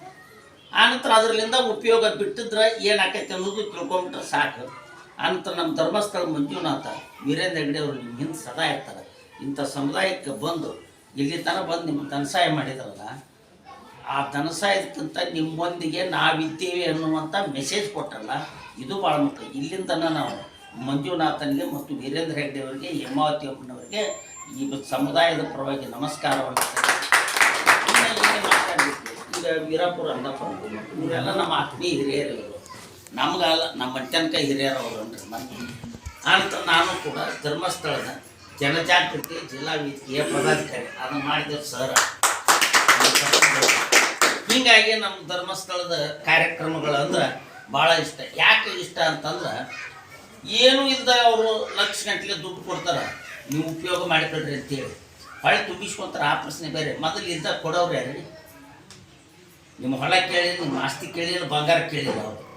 ಆನಂತರ ಅದರಿಂದ ಉಪಯೋಗ ಬಿಟ್ಟಿದ್ರೆ ಏನಾಕೈತೆ ಅನ್ನೋದು ತಿಳ್ಕೊಂಬಿಟ್ರೆ ಸಾಕು. ಆನಂತರ ನಮ್ಮ ಧರ್ಮಸ್ಥಳ ಮಂಜುನಾಥ ವೀರೇಂದ್ರ ಹೆಗ್ಡೆ ಅವರು ನಿಮ್ಮ ಹಿಂದೆ ಸದಾ ಇರ್ತಾರೆ. ಇಂಥ ಸಮುದಾಯಕ್ಕೆ ಬಂದು ಇಲ್ಲಿ ತನಕ ಬಂದು ನಿಮ್ಮ ಧನಸಹಾಯ ಮಾಡಿದ್ರಲ್ಲ, ಆ ಧನಸಹಾಯಕ್ಕಿಂತ ನಿಮ್ಮೊಂದಿಗೆ ನಾವಿದ್ದೇವೆ ಅನ್ನುವಂಥ ಮೆಸೇಜ್ ಕೊಟ್ಟಲ್ಲ ಇದು ಭಾಳ ಮುಖ್ಯ ಇಲ್ಲಿಂದ ನಾವು ಮಂಜುನಾಥನಿಗೆ ಮತ್ತು ವೀರೇಂದ್ರ ಹೆಗ್ಡೆ ಅವರಿಗೆ, ಹೇಮಾವತಿ ಅಮ್ಮನವರಿಗೆ ಈ ಸಮುದಾಯದ ಪರವಾಗಿ ನಮಸ್ಕಾರವನ್ನು ಈಗ ವೀರಾಪುರ ಅಂದಪ್ಪ ಇವರೆಲ್ಲ ನಮ್ಮ ಆತ್ಮೀಯ ಹಿರಿಯರು ನಮ್ಗಲ್ಲ ನಮ್ಮ ಮಂಟನಕ ಹಿರಿಯರು ಅವರು ಅಂದ್ರೆ ಮತ್ತೆ ಅಂತ ನಾನು ಕೂಡ ಧರ್ಮಸ್ಥಳದ ಜನಜಾಗೃತಿ ಜಿಲ್ಲಾ ವೇದಿಕೆಯ ಪದಾಧಿಕಾರಿ. ಅದನ್ನು ಮಾಡಿದ ಸರ್. ಹೀಗಾಗಿ ನಮ್ಮ ಧರ್ಮಸ್ಥಳದ ಕಾರ್ಯಕ್ರಮಗಳು ಅಂದ್ರೆ ಭಾಳ ಇಷ್ಟ. ಯಾಕೆ ಇಷ್ಟ ಅಂತಂದ್ರೆ ಏನು ಇಲ್ಲದ ಅವರು ಲಕ್ಷ ಗಂಟಲೆ ದುಡ್ಡು ಕೊಡ್ತಾರೆ. ನೀವು ಉಪಯೋಗ ಮಾಡಿಕೊಳ್ರಿ ಅಂತೇಳಿ. ಹೊಳೆ ತುಂಬಿಸ್ಕೊಂತಾರೆ. ಆ ಪ್ರಶ್ನೆ ಬೇರೆ. ಮೊದಲು ಇದ್ದ ಕೊಡೋರು ಯಾರೀ? ನಿಮ್ಮ ಹೊಳೆ ಕೇಳಿ ನಿಮ್ಮ ಆಸ್ತಿ ಕೇಳಿಲ್ಲ, ಬಂಗಾರ ಕೇಳಿದ್ರು ಅವರು.